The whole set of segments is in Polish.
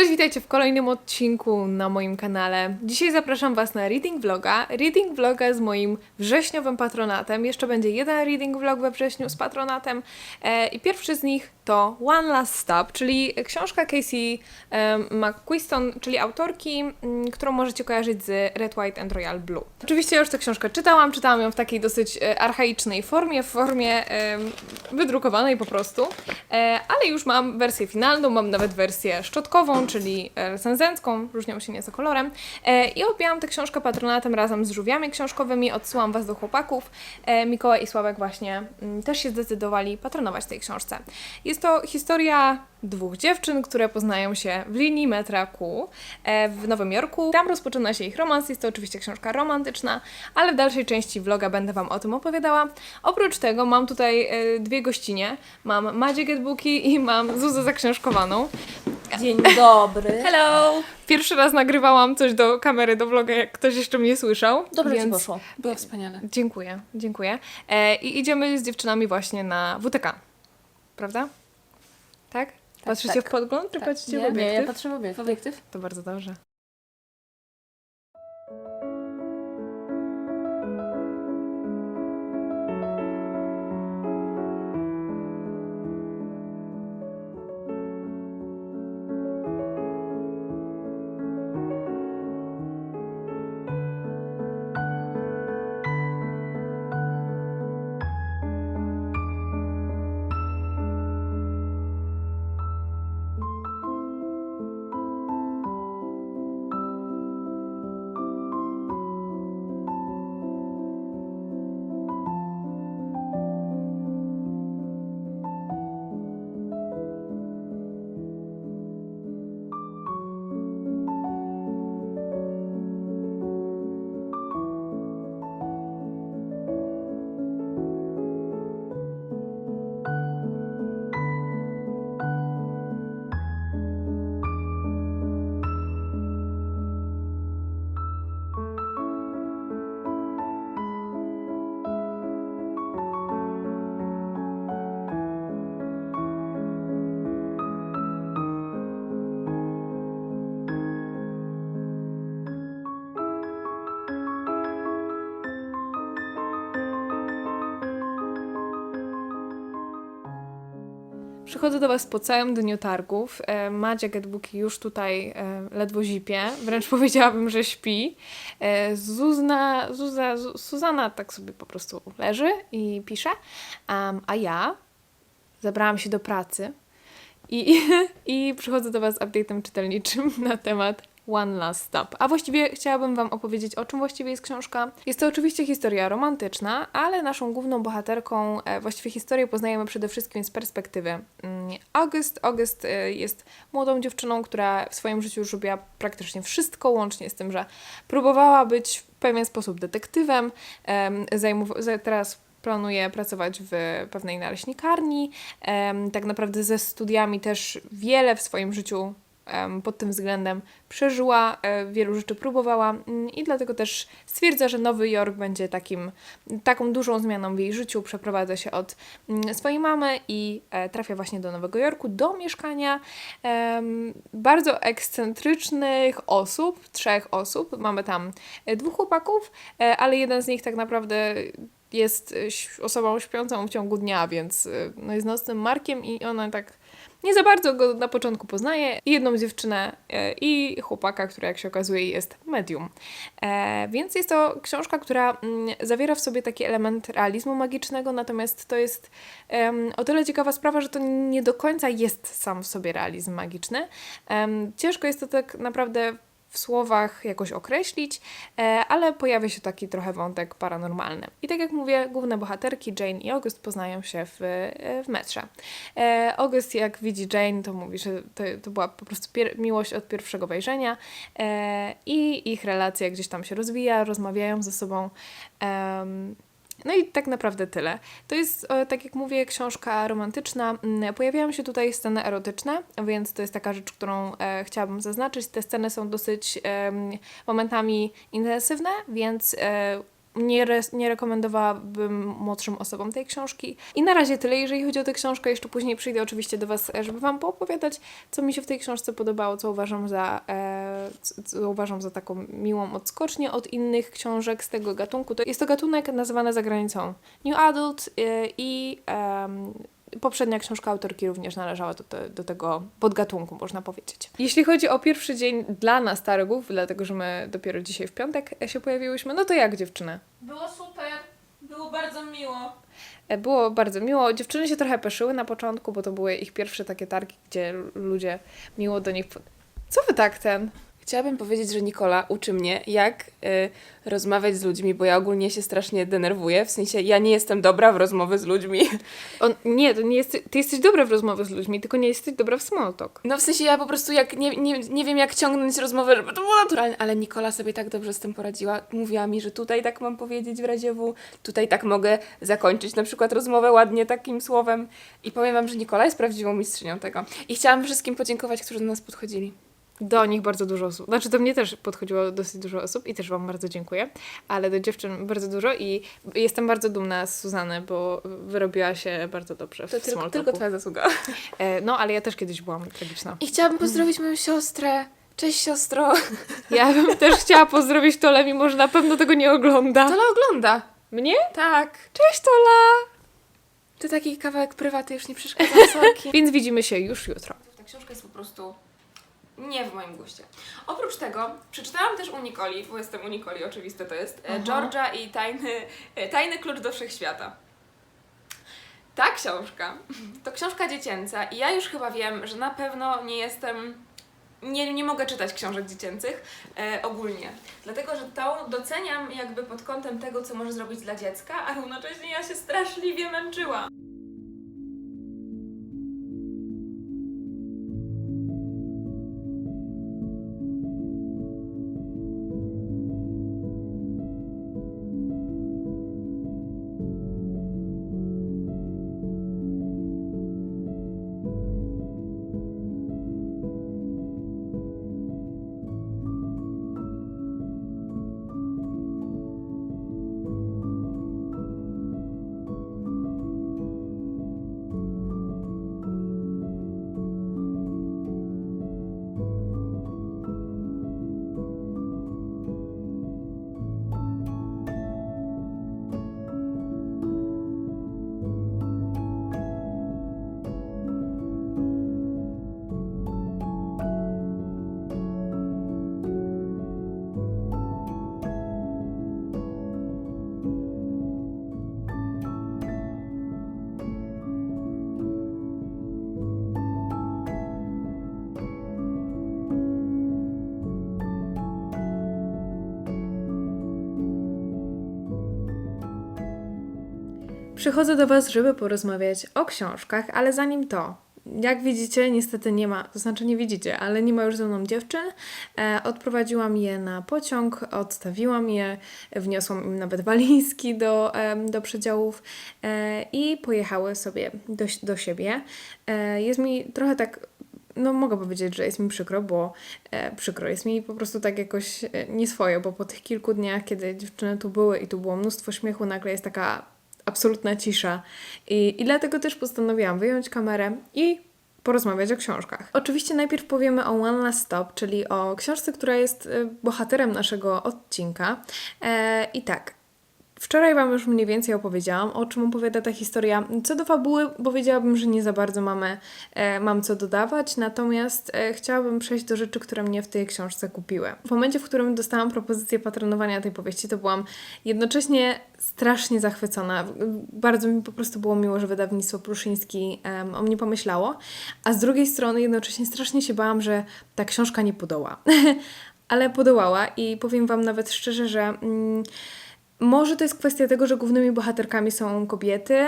Cześć, witajcie w kolejnym odcinku na moim kanale. Dzisiaj zapraszam Was na reading vloga. Reading vloga z moim wrześniowym patronatem. Jeszcze będzie jeden reading vlog we wrześniu z patronatem. E, I pierwszy z nich to One Last Stop, czyli książka Casey em, McQuiston, czyli autorki, mm, którą możecie kojarzyć z Red, White and Royal Blue. Oczywiście już tę książkę czytałam, czytałam ją w takiej dosyć e, archaicznej formie, w formie em, wydrukowanej po prostu, e, ale już mam wersję finalną, mam nawet wersję szczotkową, czyli e, recenzencką, różnią się nieco kolorem e, i objęłam tę książkę patronatem razem z żółwiami książkowymi, odsyłam Was do chłopaków. E, Mikołaj i Sławek właśnie mm, też się zdecydowali patronować tej książce. Jest to historia dwóch dziewczyn, które poznają się w linii metra Q w Nowym Jorku. Tam rozpoczyna się ich romans, jest to oczywiście książka romantyczna, ale w dalszej części vloga będę Wam o tym opowiadała. Oprócz tego mam tutaj dwie gościnie. Mam Madzie Getbooki i mam Zuzę Zaksiążkowaną. Dzień dobry. Hello! Pierwszy raz nagrywałam coś do kamery, do vloga, jak ktoś jeszcze mnie słyszał. Dobrze więc ci poszło. Było wspaniale. Dziękuję, dziękuję. E, I idziemy z dziewczynami właśnie na WTK. Prawda? Tak? Patrzycie tak. w podgląd, czy patrzycie w Nie, obiektyw? nie, ja patrzę w obiektyw. W obiektyw? To bardzo dobrze. Przychodzę do Was po całym dniu targów. E, Madzia Getbooki już tutaj e, ledwo zipie, wręcz powiedziałabym, że śpi. E, Zuzna, Zuza, Zu- Suzana tak sobie po prostu leży i pisze, a ja zabrałam się do pracy i, i przychodzę do Was z update'em czytelniczym na temat One Last Stop. A właściwie chciałabym Wam opowiedzieć, o czym właściwie jest książka. Jest to oczywiście historia romantyczna, ale naszą główną bohaterką, e, właściwie historię poznajemy przede wszystkim z perspektywy mm, August. August e, jest młodą dziewczyną, która w swoim życiu już robiła praktycznie wszystko, łącznie z tym, że próbowała być w pewien sposób detektywem. Teraz planuje pracować w pewnej naleśnikarni. Tak naprawdę ze studiami też wiele w swoim życiu pod tym względem przeżyła, e, wielu rzeczy próbowała mm, i dlatego też stwierdza, że Nowy Jork będzie takim, taką dużą zmianą w jej życiu. Przeprowadza się od mm, swojej mamy i e, trafia właśnie do Nowego Jorku, do mieszkania bardzo ekscentrycznych osób, trzech osób. Mamy tam e, dwóch chłopaków, ale jeden z nich tak naprawdę jest osobą śpiącą w ciągu dnia, więc no, jest nocnym Markiem i ona tak nie za bardzo go na początku poznaje. Jedną dziewczynę e, i chłopaka, który jak się okazuje jest medium. E, więc jest to książka, która mm, zawiera w sobie taki element realizmu magicznego, natomiast to jest o tyle ciekawa sprawa, że to nie do końca jest sam w sobie realizm magiczny. Ciężko jest to tak naprawdę w słowach jakoś określić, e, ale pojawia się taki trochę wątek paranormalny. I tak jak mówię, główne bohaterki Jane i August poznają się w, e, w metrze. E, August jak widzi Jane, to mówi, że to, to była po prostu miłość od pierwszego wejrzenia i ich relacja gdzieś tam się rozwija, rozmawiają ze sobą. Em, no i tak naprawdę tyle. To jest, e, tak jak mówię, książka romantyczna. Mm, Pojawiają się tutaj sceny erotyczne, więc to jest taka rzecz, którą e, chciałabym zaznaczyć. Te sceny są dosyć em, momentami intensywne, więc e, nie, res, nie rekomendowałabym młodszym osobom tej książki. I na razie tyle, jeżeli chodzi o tę książkę. Jeszcze później przyjdę oczywiście do Was, e, żeby Wam poopowiadać, co mi się w tej książce podobało, co uważam za, e, co- uważam za taką miłą odskocznię od innych książek z tego gatunku. To jest to gatunek nazywany za granicą New Adult e, i em, poprzednia książka autorki również należała do, te, do tego podgatunku, można powiedzieć. Jeśli chodzi o pierwszy dzień dla nas targów, dlatego że my dopiero dzisiaj w piątek się pojawiłyśmy, no to jak dziewczyny? Było super, było bardzo miło. E, Było bardzo miło. Dziewczyny się trochę peszyły na początku, bo to były ich pierwsze takie targi, gdzie ludzie miło do nich. Co wy tak ten? Chciałabym powiedzieć, że Nikola uczy mnie, jak y, rozmawiać z ludźmi, bo ja ogólnie się strasznie denerwuję. W sensie, ja nie jestem dobra w rozmowy z ludźmi. On, nie, to nie jest, ty jesteś dobra w rozmowie z ludźmi, tylko nie jesteś dobra w small talk. No w sensie, ja po prostu jak nie, nie, nie wiem, jak ciągnąć rozmowę, żeby to było naturalne. Ale Nikola sobie tak dobrze z tym poradziła. Mówiła mi, że tutaj tak mam powiedzieć w razie W, tutaj tak mogę zakończyć na przykład rozmowę ładnie takim słowem. I powiem wam, że Nikola jest prawdziwą mistrzynią tego. I chciałam wszystkim podziękować, którzy do nas podchodzili. Do nich bardzo dużo osób. Znaczy, do mnie też podchodziło dosyć dużo osób i też Wam bardzo dziękuję, ale do dziewczyn bardzo dużo i jestem bardzo dumna z Suzany, bo wyrobiła się bardzo dobrze w To tylko, small tylko talku. twoja zasługa. E, No, ale ja też kiedyś byłam tragiczna. I chciałabym pozdrowić moją siostrę. Cześć siostro. Ja bym też chciała pozdrowić Tole, mimo że na pewno tego nie ogląda. Tola ogląda. Mnie? Tak. Cześć Tola! To taki kawałek prywaty już nie przeszkadza, sorki. Więc widzimy się już jutro. Ta książka jest po prostu nie w moim guście. Oprócz tego przeczytałam też u Nikoli, bo jestem u Nikoli, oczywiste to jest, e, Georgia i tajny, e, tajny klucz do wszechświata. Ta książka to książka dziecięca i ja już chyba wiem, że na pewno nie jestem nie, nie mogę czytać książek dziecięcych e, ogólnie. Dlatego, że tą doceniam jakby pod kątem tego, co może zrobić dla dziecka, a równocześnie ja się straszliwie męczyłam. Przychodzę do Was, żeby porozmawiać o książkach, ale zanim to, jak widzicie, niestety nie ma, to znaczy nie widzicie, ale nie ma już ze mną dziewczyn. E, odprowadziłam je na pociąg, odstawiłam je, wniosłam im nawet walizki do, em, do przedziałów e, i pojechały sobie do, do siebie. E, jest mi trochę tak no mogę powiedzieć, że jest mi przykro, bo e, przykro jest mi po prostu tak jakoś e, nieswojo, bo po tych kilku dniach, kiedy dziewczyny tu były i tu było mnóstwo śmiechu, nagle jest taka absolutna cisza. I, I dlatego też postanowiłam wyjąć kamerę i porozmawiać o książkach. Oczywiście najpierw powiemy o One Last Stop, czyli o książce, która jest e, bohaterem naszego odcinka. E, I tak, Wczoraj Wam już mniej więcej opowiedziałam, o czym opowiada ta historia. Co do fabuły, powiedziałabym, że nie za bardzo mamy, e, mam co dodawać, natomiast e, chciałabym przejść do rzeczy, które mnie w tej książce kupiły. W momencie, w którym dostałam propozycję patronowania tej powieści, to byłam jednocześnie strasznie zachwycona. Bardzo mi po prostu było miło, że wydawnictwo Pruszyński o mnie pomyślało, a z drugiej strony jednocześnie strasznie się bałam, że ta książka nie podoła. Ale podołała i powiem Wam nawet szczerze, że... Mm, może to jest kwestia tego, że głównymi bohaterkami są kobiety,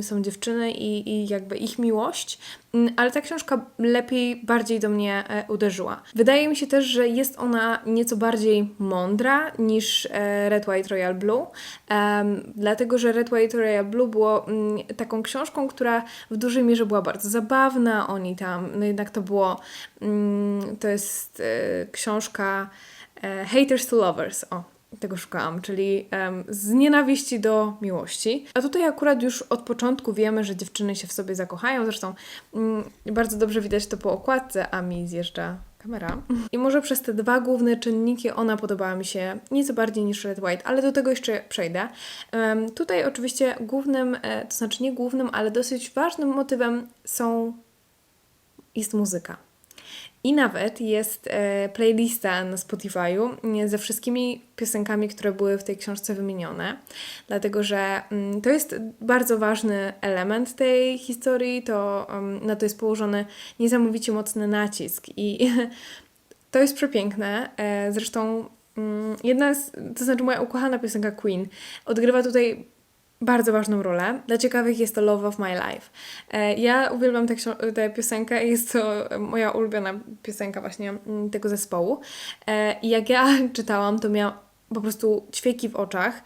są dziewczyny i, i jakby ich miłość, Mm, ale ta książka lepiej, bardziej do mnie e, uderzyła. Wydaje mi się też, że jest ona nieco bardziej mądra niż e, Red, White, Royal Blue, dlatego że Red, White, Royal Blue było mm, taką książką, która w dużej mierze była bardzo zabawna, oni tam, no jednak to było, mm, to jest e, książka Haters to Lovers, o, tego szukałam, czyli em, z nienawiści do miłości. A tutaj akurat już od początku wiemy, że dziewczyny się w sobie zakochają. Zresztą mm, bardzo dobrze widać to po okładce, a mi zjeżdża kamera. I może przez te dwa główne czynniki ona podobała mi się nieco bardziej niż Red White, ale do tego jeszcze przejdę. Em, tutaj oczywiście głównym, e, to znaczy nie głównym, ale dosyć ważnym motywem są jest muzyka. I nawet jest e, playlista na Spotify'u nie, ze wszystkimi piosenkami, które były w tej książce wymienione, dlatego że mm, to jest bardzo ważny element tej historii, to um, na to jest położony niesamowicie mocny nacisk i to jest przepiękne. E, zresztą mm, jedna z, to znaczy moja ukochana piosenka Queen odgrywa tutaj bardzo ważną rolę. Dla ciekawych jest to Love of My Life. E, Ja uwielbiam tę, tę piosenkę jest to moja ulubiona piosenka właśnie mm, tego zespołu. E, I jak ja czytałam, to miałam po prostu ćwieki w oczach.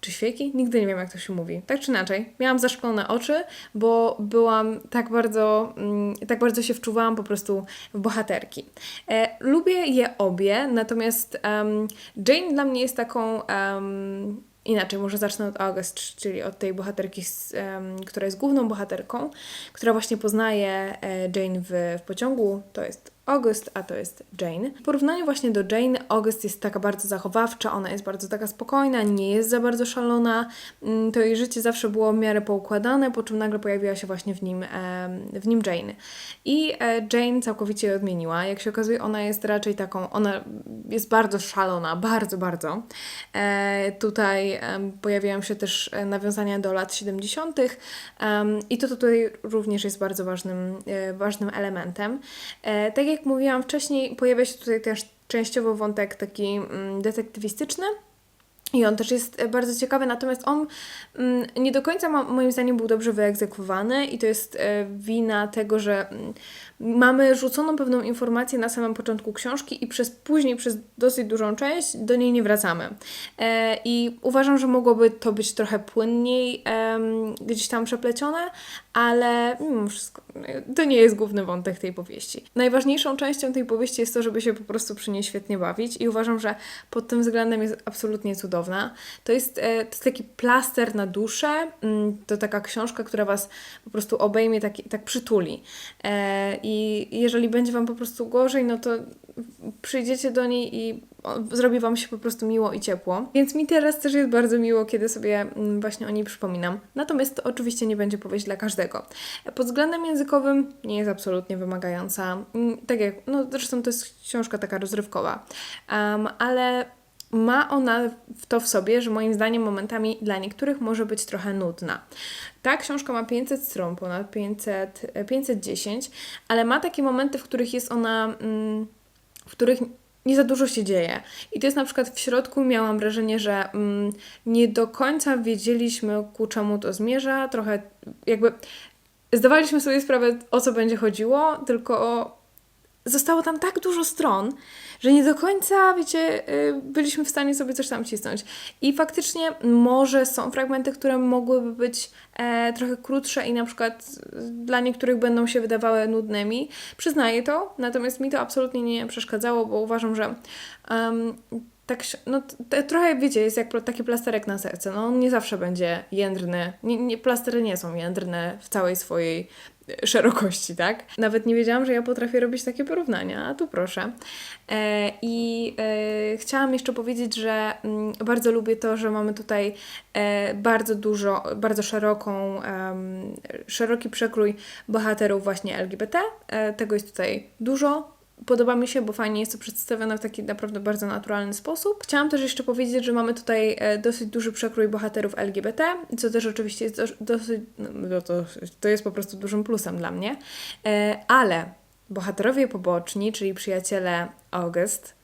Czy świeki? Nigdy nie wiem, jak to się mówi. Tak czy inaczej, miałam zaszklone oczy, bo byłam tak bardzo, mm, tak bardzo się wczuwałam po prostu w bohaterki. E, lubię je obie, natomiast em, Jane dla mnie jest taką. em, Inaczej, może zacznę od August, czyli od tej bohaterki, która jest główną bohaterką, która właśnie poznaje e, Jane w, w pociągu. To jest August, a to jest Jane. W porównaniu właśnie do Jane, August jest taka bardzo zachowawcza, ona jest bardzo taka spokojna, nie jest za bardzo szalona. Mm, To jej życie zawsze było w miarę poukładane, po czym nagle pojawiła się właśnie w nim, w nim Jane. I e, Jane całkowicie je odmieniła. Jak się okazuje, ona jest raczej taką, ona jest bardzo szalona, bardzo, bardzo. E, tutaj pojawiają się też e, nawiązania do lat 70. em, i to tutaj również jest bardzo ważnym, ważnym elementem. Tak jak mówiłam wcześniej, pojawia się tutaj też częściowo wątek taki mm, detektywistyczny. I on też jest e, bardzo ciekawy, natomiast on mm, nie do końca moim zdaniem był dobrze wyegzekwowany i to jest e, wina tego, że mm, mamy rzuconą pewną informację na samym początku książki i przez później, przez dosyć dużą część do niej nie wracamy. E, I uważam, że mogłoby to być trochę płynniej em, gdzieś tam przeplecione, ale mimo wszystko e, to nie jest główny wątek tej powieści. Najważniejszą częścią tej powieści jest to, żeby się po prostu przy niej świetnie bawić i uważam, że pod tym względem jest absolutnie cudowna. To jest, e, to jest taki plaster na duszę, mm, to taka książka, która Was po prostu obejmie, tak, tak przytuli. E, I jeżeli będzie Wam po prostu gorzej, no to przyjdziecie do niej i zrobi Wam się po prostu miło i ciepło. Więc mi teraz też jest bardzo miło, kiedy sobie mm, właśnie o niej przypominam. Natomiast to oczywiście nie będzie powieść dla każdego. Pod względem językowym nie jest absolutnie wymagająca. Mm, Tak jak, no zresztą to jest książka taka rozrywkowa. Um, ale ma ona to w sobie, że moim zdaniem momentami dla niektórych może być trochę nudna. Ta książka ma 500 stron, ponad 500, e, 510, ale ma takie momenty, w których jest ona, mm, w których nie za dużo się dzieje. I to jest na przykład w środku miałam wrażenie, że mm, nie do końca wiedzieliśmy, ku czemu to zmierza, trochę jakby zdawaliśmy sobie sprawę, o co będzie chodziło, tylko zostało tam tak dużo stron, że nie do końca, wiecie, y, byliśmy w stanie sobie coś tam cisnąć. I faktycznie może są fragmenty, które mogłyby być e, trochę krótsze i na przykład y, dla niektórych będą się wydawały nudnymi. Przyznaję to, natomiast mi to absolutnie nie przeszkadzało, bo uważam, że em, tak, no, t- trochę wiecie, jest jak taki plasterek na serce. No, on nie zawsze będzie jędrny. Nie, nie, plastery nie są jędrne w całej swojej e, szerokości, tak? Nawet nie wiedziałam, że ja potrafię robić takie porównania, a tu proszę. E, I e, chciałam jeszcze powiedzieć, że mm, bardzo lubię to, że mamy tutaj e, bardzo dużo, bardzo szeroką, szeroki przekrój bohaterów właśnie LGBT. E, tego jest tutaj dużo. Podoba mi się, bo fajnie jest to przedstawione w taki naprawdę bardzo naturalny sposób. Chciałam też jeszcze powiedzieć, że mamy tutaj e, dosyć duży przekrój bohaterów LGBT, co też oczywiście jest dos- dosyć, no to, to jest po prostu dużym plusem dla mnie. E, Ale bohaterowie poboczni, czyli przyjaciele August,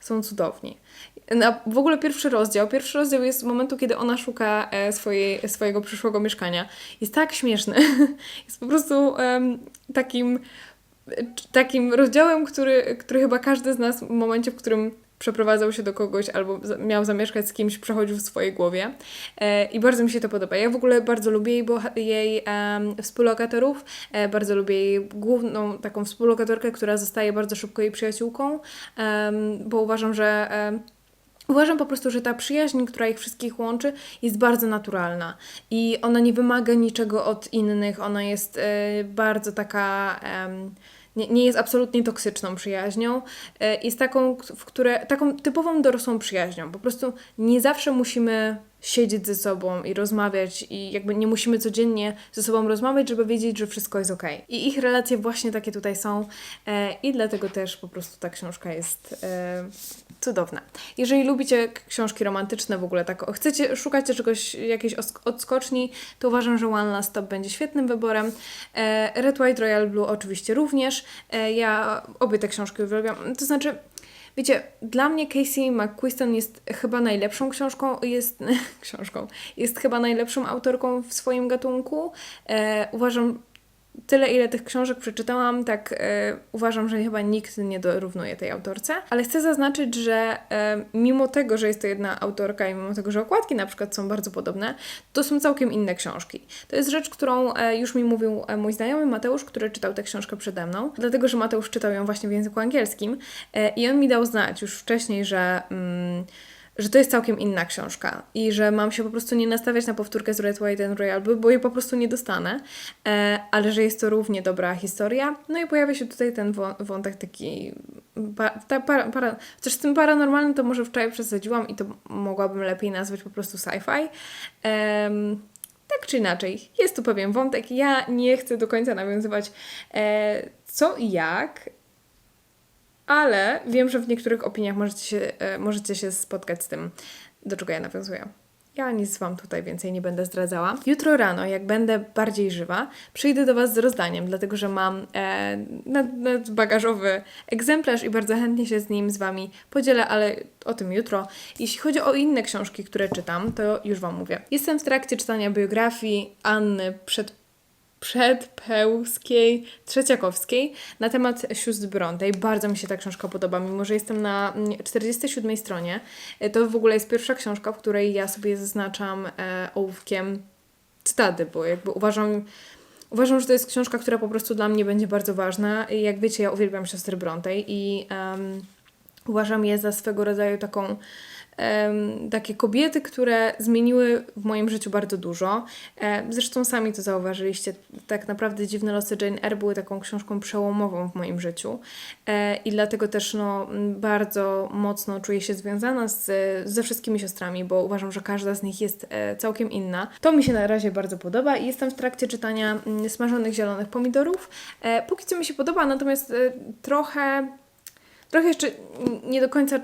są cudowni. Na, w ogóle pierwszy rozdział, pierwszy rozdział jest z momentu, kiedy ona szuka e, swojej, swojego przyszłego mieszkania. Jest tak śmieszny. jest po prostu takim, takim rozdziałem, który, który chyba każdy z nas w momencie, w którym przeprowadzał się do kogoś albo miał zamieszkać z kimś, przechodził w swojej głowie. E, I bardzo mi się to podoba. Ja w ogóle bardzo lubię jej, jej em, współlokatorów. E, bardzo lubię jej główną taką współlokatorkę, która zostaje bardzo szybko jej przyjaciółką, em, bo uważam, że em, Uważam po prostu, że ta przyjaźń, która ich wszystkich łączy, jest bardzo naturalna i ona nie wymaga niczego od innych. Ona jest e, bardzo taka. em, nie, nie jest absolutnie toksyczną przyjaźnią. E, jest taką, w które, taką typową dorosłą przyjaźnią. Po prostu nie zawsze musimy siedzieć ze sobą i rozmawiać i jakby nie musimy codziennie ze sobą rozmawiać, żeby wiedzieć, że wszystko jest ok. I ich relacje właśnie takie tutaj są e, i dlatego też po prostu ta książka jest e, cudowna. Jeżeli lubicie książki romantyczne w ogóle, tak o- chcecie, szukacie czegoś, jakiejś odskoczni, to uważam, że One Last Stop będzie świetnym wyborem. E, Red, White, Royal Blue oczywiście również. E, ja obie te książki uwielbiam. To znaczy, Wiecie, dla mnie Casey McQuiston jest chyba najlepszą książką, jest książką, jest chyba najlepszą autorką w swoim gatunku. E, uważam, tyle ile tych książek przeczytałam, tak e, uważam, że chyba nikt nie dorównuje tej autorce. Ale chcę zaznaczyć, że e, mimo tego, że jest to jedna autorka i mimo tego, że okładki na przykład są bardzo podobne, to są całkiem inne książki. To jest rzecz, którą e, już mi mówił mój znajomy Mateusz, który czytał tę książkę przede mną, dlatego, że Mateusz czytał ją właśnie w języku angielskim i on mi dał znać już wcześniej, że... Mm, że to jest całkiem inna książka i że mam się po prostu nie nastawiać na powtórkę z Red, White and Royal, bo jej po prostu nie dostanę, e, ale że jest to równie dobra historia. No i pojawia się tutaj ten wą- wątek taki, pa, ta, para, para, chociaż z tym paranormalnym to może wczoraj przesadziłam i to mogłabym lepiej nazwać po prostu sci-fi. Tak czy inaczej, jest tu pewien wątek. Ja nie chcę do końca nawiązywać e, co i jak, ale wiem, że w niektórych opiniach możecie się, e, możecie się spotkać z tym, do czego ja nawiązuję. Ja nic Wam tutaj więcej nie będę zdradzała. Jutro rano, jak będę bardziej żywa, przyjdę do Was z rozdaniem, dlatego że mam e, nad- egzemplarz i bardzo chętnie się z nim z Wami podzielę, ale o tym jutro. Jeśli chodzi o inne książki, które czytam, to już Wam mówię. Jestem w trakcie czytania biografii Anny przed Przedpełskiej, Trzeciakowskiej na temat sióstr Brontej. Bardzo mi się ta książka podoba, mimo że jestem na mm, 47 stronie. E, To w ogóle jest pierwsza książka, w której ja sobie zaznaczam e, ołówkiem cytaty, bo jakby uważam, uważam, że to jest książka, która po prostu dla mnie będzie bardzo ważna. Jak wiecie, ja uwielbiam siostry Brontej i em, uważam je za swego rodzaju taką takie kobiety, które zmieniły w moim życiu bardzo dużo. E, zresztą sami to zauważyliście. Tak naprawdę Dziwne losy Jane Eyre były taką książką przełomową w moim życiu. E, I dlatego też no, bardzo mocno czuję się związana z, ze wszystkimi siostrami, bo uważam, że każda z nich jest e, całkiem inna. To mi się na razie bardzo podoba i jestem w trakcie czytania Smażonych Zielonych Pomidorów. Póki co mi się podoba, natomiast trochę trochę jeszcze nie do końca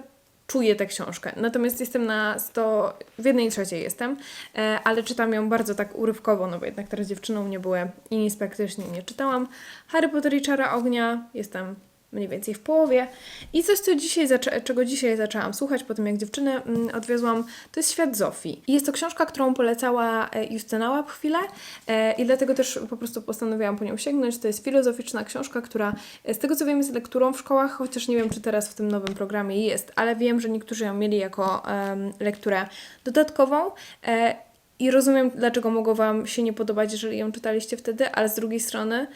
czuję tę książkę. Natomiast jestem na 100, w jednej trzeciej jestem, e, ale czytam ją bardzo tak urywkowo, no bo jednak teraz dziewczyną nie byłem i nic praktycznie nie czytałam. Harry Potter i Czara Ognia jestem mniej więcej w połowie. I coś, co dzisiaj czego dzisiaj zaczęłam słuchać po tym, jak dziewczyny mm, odwiozłam, to jest Świat Zofii. I jest to książka, którą polecała e, Justyna Łap chwilę e, i dlatego też po prostu postanowiłam po nią sięgnąć. To jest filozoficzna książka, która e, z tego co wiem jest lekturą w szkołach, chociaż nie wiem, czy teraz w tym nowym programie jest, ale wiem, że niektórzy ją mieli jako em, lekturę dodatkową. E, i rozumiem, dlaczego mogło Wam się nie podobać, jeżeli ją czytaliście wtedy, ale z drugiej strony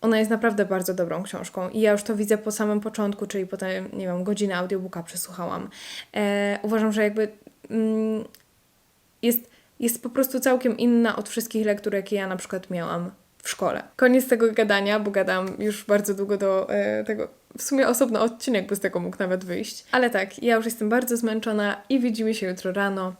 ona jest naprawdę bardzo dobrą książką i ja już to widzę po samym początku, czyli potem, nie wiem, godzinę audiobooka przesłuchałam. E, uważam, że jakby mm, jest, jest po prostu całkiem inna od wszystkich lektur, jakie ja na przykład miałam w szkole. Koniec tego gadania, bo gadam już bardzo długo do e, tego. W sumie osobny odcinek by z tego mógł nawet wyjść. Ale tak, ja już jestem bardzo zmęczona i widzimy się jutro rano.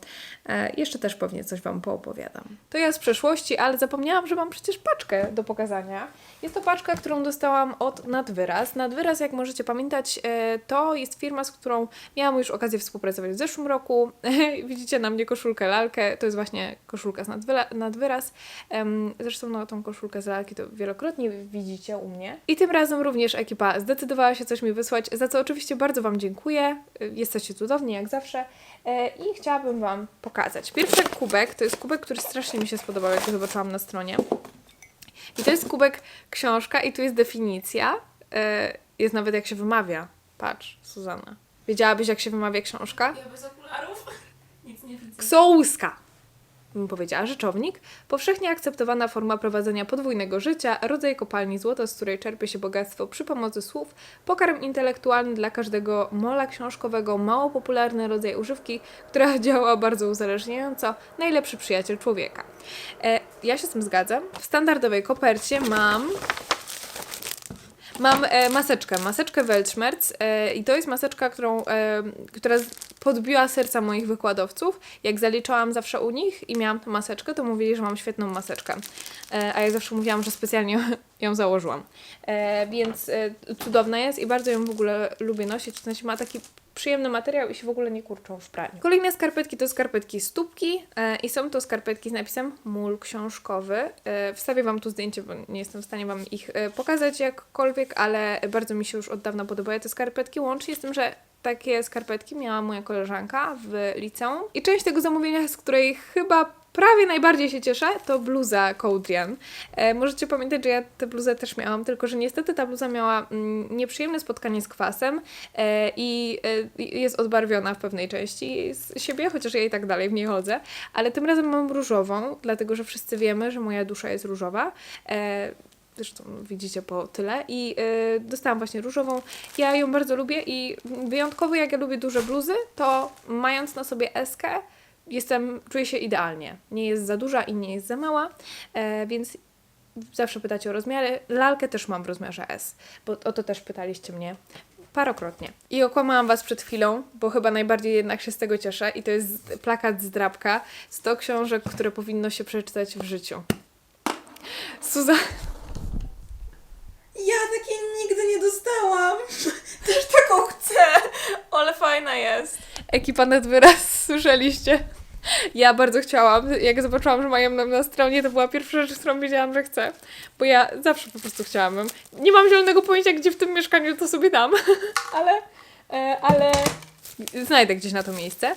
E, jeszcze też pewnie coś Wam poopowiadam. To ja z przeszłości, ale zapomniałam, że mam przecież paczkę do pokazania. Jest to paczka, którą dostałam od Nadwyraz. Nadwyraz, jak możecie pamiętać, e, to jest firma, z którą miałam już okazję współpracować w zeszłym roku. Widzicie na mnie koszulkę lalkę, to jest właśnie koszulka z Nadwyra- Nadwyraz. Em, Zresztą no, tą koszulkę z lalki to wielokrotnie widzicie u mnie. I tym razem również ekipa zdecydowała się coś mi wysłać, za co oczywiście bardzo Wam dziękuję. Y, Jesteście cudowni jak zawsze E, i chciałabym Wam pokazać. Pierwszy kubek to jest kubek, który strasznie mi się spodobał, jak go zobaczyłam na stronie. I to jest kubek książka i tu jest definicja. E, Jest nawet jak się wymawia. Patrz, bym powiedziała, rzeczownik, powszechnie akceptowana forma prowadzenia podwójnego życia, rodzaj kopalni złota, z której czerpie się bogactwo przy pomocy słów, pokarm intelektualny dla każdego mola książkowego, mało popularny rodzaj używki, która działa bardzo uzależniająco, najlepszy przyjaciel człowieka. E, ja się z tym zgadzam. W standardowej kopercie mam Mam e, maseczkę, maseczkę Weltschmerz e, i to jest maseczka, którą, e, która podbiła serca moich wykładowców. Jak zaliczałam zawsze u nich i miałam tę maseczkę, to mówili, że mam świetną maseczkę. E, a ja zawsze mówiłam, że specjalnie ją założyłam. E, więc e, cudowna jest i bardzo ją w ogóle lubię nosić. W sensie ma taki przyjemny materiał i się w ogóle nie kurczą w praniu. Kolejne skarpetki to skarpetki stópki e, i są to skarpetki z napisem mól książkowy. E, wstawię Wam tu zdjęcie, bo nie jestem w stanie Wam ich e, pokazać jakkolwiek, ale bardzo mi się już od dawna podobają te skarpetki, łącznie z tym, że takie skarpetki miała moja koleżanka w liceum i część tego zamówienia, z której chyba prawie najbardziej się cieszę, to bluza Coldrian. E, możecie pamiętać, że ja tę bluzę też miałam, tylko że niestety ta bluza miała mm, nieprzyjemne spotkanie z kwasem e, i e, jest odbarwiona w pewnej części z siebie, chociaż ja i tak dalej w nie chodzę, ale tym razem mam różową, dlatego że wszyscy wiemy, że moja dusza jest różowa. E, Zresztą widzicie po tyle. I e, dostałam właśnie różową. Ja ją bardzo lubię i wyjątkowo jak ja lubię duże bluzy, to mając na sobie eskę, jestem, czuję się idealnie. Nie jest za duża i nie jest za mała, e, więc zawsze pytacie o rozmiary. Lalkę też mam w rozmiarze S, bo o to też pytaliście mnie parokrotnie. I okłamałam Was przed chwilą, bo chyba najbardziej jednak się z tego cieszę i to jest plakat z drapka. 100 książek, które powinno się przeczytać w życiu. Suza... Ja takiej nigdy nie dostałam. Też taką chcę, ale fajna jest. Ekipa nad wyraz, słyszeliście? Ja bardzo chciałam. Jak zobaczyłam, że mają nam na stronie, to była pierwsza rzecz, którą wiedziałam, że chcę. Bo ja zawsze po prostu chciałam. Nie mam zielonego pojęcia, gdzie w tym mieszkaniu to sobie dam, ale, e, ale znajdę gdzieś na to miejsce.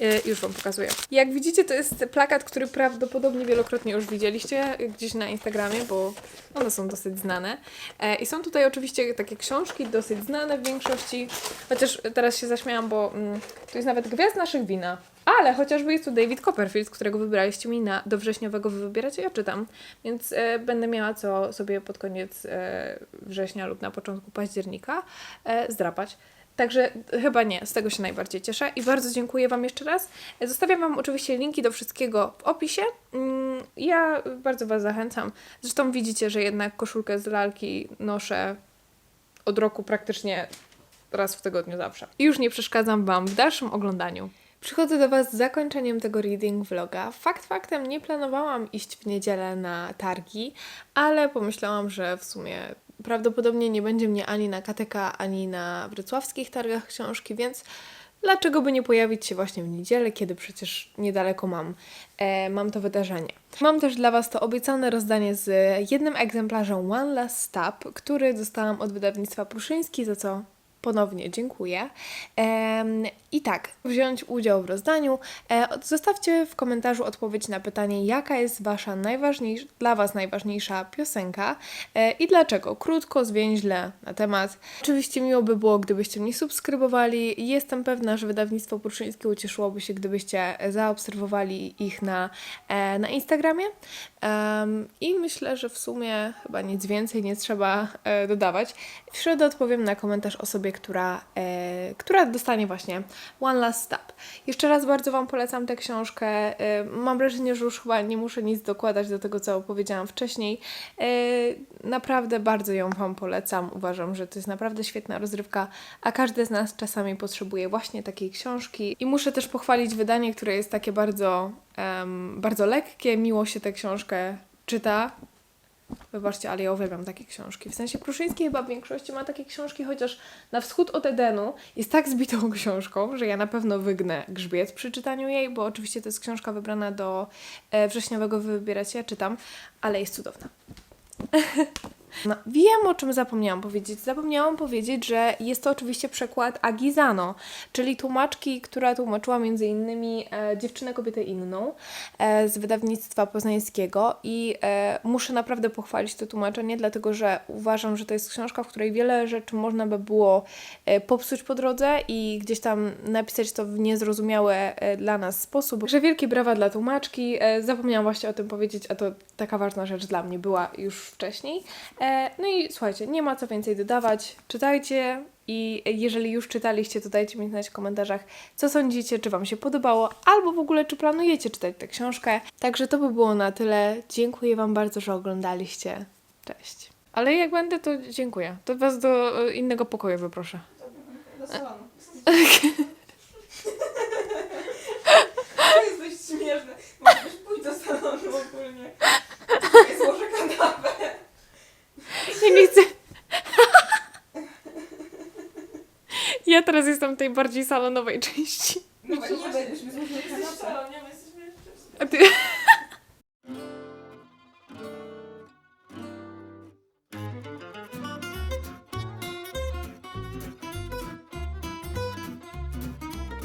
E, Już Wam pokazuję. Jak widzicie, to jest plakat, który prawdopodobnie wielokrotnie już widzieliście gdzieś na Instagramie, bo one są dosyć znane. E, I są tutaj oczywiście takie książki, dosyć znane w większości, chociaż teraz się zaśmiałam, bo mm, tu jest nawet gwiazd naszych wina. Ale chociażby jest tu David Copperfield, którego wybraliście mi na do wrześniowego wy wybieracie, ja czytam. Więc e, będę miała co sobie pod koniec e, września lub na początku października e, zdrapać. Także chyba nie, z tego się najbardziej cieszę i bardzo dziękuję Wam jeszcze raz. Zostawiam Wam oczywiście linki do wszystkiego w opisie. Mm, Ja bardzo Was zachęcam. Zresztą widzicie, że jednak koszulkę z lalki noszę od roku praktycznie raz w tygodniu zawsze. I już nie przeszkadzam Wam w dalszym oglądaniu. Przychodzę do Was z zakończeniem tego reading vloga. Fakt faktem nie planowałam iść w niedzielę na targi, ale pomyślałam, że w sumie prawdopodobnie nie będzie mnie ani na KTK, ani na wrocławskich targach książki, więc dlaczego by nie pojawić się właśnie w niedzielę, kiedy przecież niedaleko mam, e, mam to wydarzenie. Mam też dla Was to obiecane rozdanie z jednym egzemplarzem One Last Stop, który dostałam od wydawnictwa Pruszyński, za co ponownie dziękuję. I tak, wziąć udział w rozdaniu. E, zostawcie w komentarzu odpowiedź na pytanie, jaka jest Wasza najważniejsza, dla Was najważniejsza piosenka e, i dlaczego. Krótko, zwięźle na temat. Oczywiście miło by było, gdybyście mnie subskrybowali. Jestem pewna, że wydawnictwo Pruczyńskie ucieszyłoby się, gdybyście zaobserwowali ich na, e, na Instagramie. I myślę, że w sumie chyba nic więcej nie trzeba dodawać. W środę odpowiem na komentarz osobie, która, e, która dostanie właśnie One Last Stop. Jeszcze raz bardzo Wam polecam tę książkę. E, mam wrażenie, że już chyba nie muszę nic dokładać do tego, co powiedziałam wcześniej. E, naprawdę bardzo ją Wam polecam. Uważam, że to jest naprawdę świetna rozrywka, a każdy z nas czasami potrzebuje właśnie takiej książki. I muszę też pochwalić wydanie, które jest takie bardzo, em, bardzo lekkie, miło się tę książkę czyta. Wybaczcie, ale ja uwielbiam takie książki. W sensie Pruszyński chyba w większości ma takie książki, chociaż na wschód od Edenu jest tak zbitą książką, że ja na pewno wygnę grzbiet przy czytaniu jej, bo oczywiście to jest książka wybrana do e, wrześniowego wybieracie, czytam, ale jest cudowna. No, wiem, o czym zapomniałam powiedzieć. Zapomniałam powiedzieć, że jest to oczywiście przekład Agizano, czyli tłumaczki, która tłumaczyła między innymi e, Dziewczynę, kobietę inną e, z wydawnictwa poznańskiego i e, muszę naprawdę pochwalić to tłumaczenie, dlatego że uważam, że to jest książka, w której wiele rzeczy można by było e, popsuć po drodze i gdzieś tam napisać to w niezrozumiały e, dla nas sposób. Że wielkie brawa dla tłumaczki. E, Zapomniałam właśnie o tym powiedzieć, a to taka ważna rzecz dla mnie była już wcześniej. E, No i słuchajcie, nie ma co więcej dodawać. Czytajcie i jeżeli już czytaliście, to dajcie mi znać w komentarzach, co sądzicie, czy Wam się podobało, albo w ogóle, czy planujecie czytać tę książkę. Także to by było na tyle. Dziękuję Wam bardzo, że oglądaliście. Cześć. Ale jak będę, to dziękuję. To Was do e, innego pokoju wyproszę. Do salonu. To jest dość śmieszne. Możesz pójść do salonu ogólnie. Ja złożę kanapę. Ja nie chcę. Ja teraz jestem w tej bardziej salonowej części. No właśnie, byśmy złożyli kanapę. A ty...